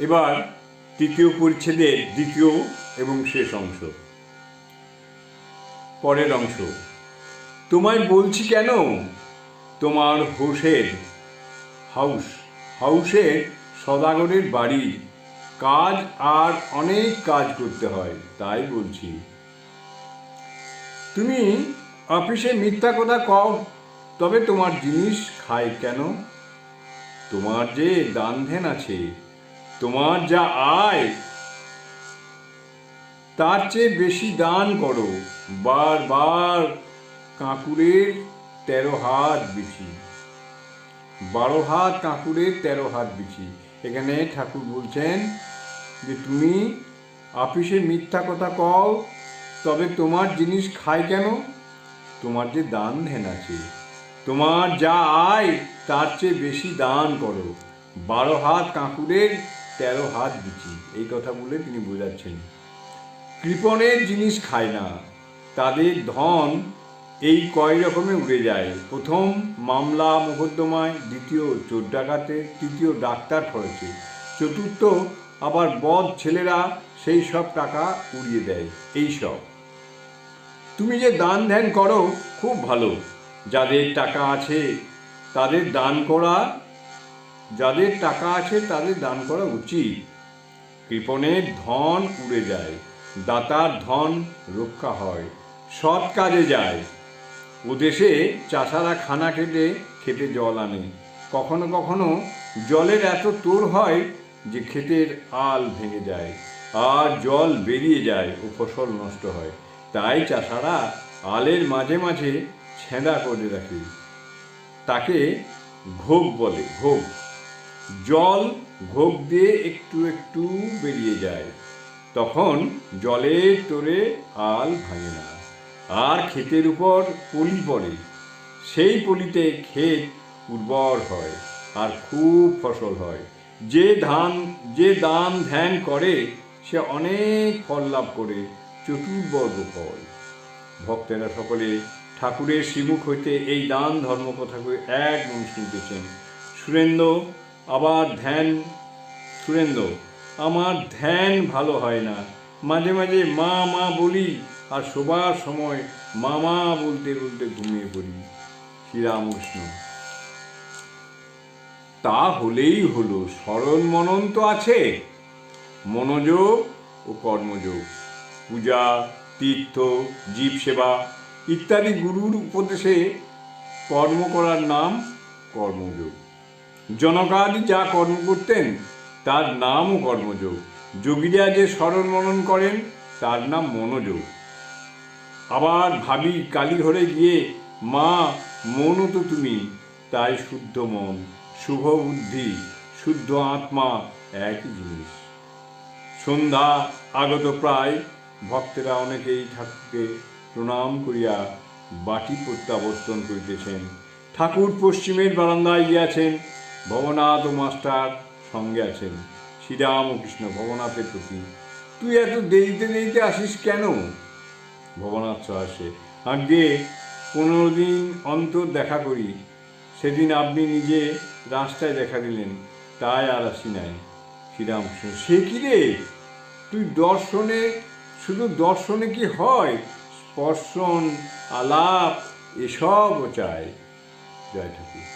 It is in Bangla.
এবার তৃতীয় পরিচ্ছেদের দ্বিতীয় এবং শেষ অংশ। পরের অংশ। তোমায় বলছি কেন? তোমার হোসের হাউস। হাউসের সদাগরের বাড়ি। কাজ আর অনেক কাজ করতে হয়, তাই বলছি। তুমি অফিসে মিথ্যা কথা কও, তবে তোমার জিনিস খায় কেন? তোমার যে দান ধ্যান আছে তোমার যা আয়, তার চেয়ে বেশি দান করো। বারবার কাঁকুরের তেরো হাত বিছি। বারো হাত কাঁকুরের তেরো হাত বিছি। এখানে ঠাকুর বলছেন যে, তুমি আপিসে মিথ্যা কথা কও, তবে তোমার জিনিস খায় কেন? তোমার যে দান ধ্যান আছে, তোমার যা আয়, তার চেয়ে বেশি দান করো। বারো হাত কাঁকুরের তেরো হাত বিচি। এই কথা বলে তিনি বোঝাচ্ছেন। কৃপণের জিনিস খায় না। তাদের ধন এই কয় রকমে উড়ে যায়। প্রথম মামলা মোকদ্দমায়, দ্বিতীয় চোর ডাকাতে, তৃতীয় ডাক্তার খরচে চতুর্থ আবার বদ ছেলেরা সেই সব টাকা উড়িয়ে দেয়। এই সব। তুমি যে দান ধ্যান করো, খুব ভালো। যাদের টাকা আছে, তাদের দান করা যাদের টাকা আছে তাদের দান করা উচিত। কৃপণের ধন উড়ে যায়, দাতার ধন রক্ষা হয়, সৎ কাজে যায়। ও দেশে চাষারা খানা খেতে খেতে জল আনে। কখনো কখনো জলের এত তোর হয় যে ক্ষেতের আল ভেঙে যায় আর জল বেরিয়ে যায় ও ফসল নষ্ট হয়। তাই চাষারা আলের মাঝে মাঝে ছেঁদা করে রাখে। তাকে ঘোগ বলে, ঘোগ। জল ঘোগ দিয়ে একটু একটু বেরিয়ে যায়। তখন জলের তোরে আল ভাঙে না। আর ক্ষেতের উপর পলি পড়ে। সেই পলিতে ক্ষেত উর্বর হয় আর খুব ফসল হয়। যে ধান, যে দান ধ্যান করে, সে অনেক ফল লাভ করে, চতুর্বর্গ ফল। ভক্তেরা সকলে ঠাকুরের শ্রীমুখ হইতে এই দান ধর্ম কথাগুলো এক মন শুনতেছেন। সুরেন্দ্র আবার ধ্যান, সুরেন্দ্র, আমার ধ্যান ভালো হয় না। মাঝে মাঝে মা মা বলি, আর শোবার সময় মামা বলতে বলতে ঘুমিয়ে পড়ি। শ্রীরামকৃষ্ণ তা হলেই হলো, স্মরণ মনন তো আছে। মনোযোগ ও কর্মযোগ। পূজা, তীর্থ, জীব সেবা ইত্যাদি গুরুর উপদেশে কর্ম করার নাম কর্মযোগ। জনকাদি যা কর্ম করতেন, তার নামও কর্মযোগ। যোগীরা যে স্মরণ মনন করেন, তার নাম মনোযোগ। আবার ভাবি কালীঘরে গিয়ে, মা, মনও তো তুমি। তাই শুদ্ধ মন, শুভ বুদ্ধি, শুদ্ধ আত্মা, একই জিনিস। সন্ধ্যা আগত প্রায়, ভক্তেরা অনেকেই ঠাকুরকে প্রণাম করিয়া বাটি প্রত্যাবর্তন করিতেছেন। ঠাকুর পশ্চিমের বারান্দায় গিয়াছেন। ভবনাথ ও মাস্টার সঙ্গে আছেন শ্রীরাম ও কৃষ্ণ ভবনাথের প্রতি, তুই এত দেরিতে দেরিতে আসিস কেন? ভবনাথ আসে, আগে পনেরো দিন অন্তর দেখা করি। সেদিন আপনি নিজে রাস্তায় দেখা দিলেন, তাই আর আসি নাই। শ্রীরামকৃষ্ণ, সে কি রে? তুই দর্শনে, শুধু দর্শনে কি হয়? স্পর্শন, আলাপ, এসবও চায় জয় ঠাকুর।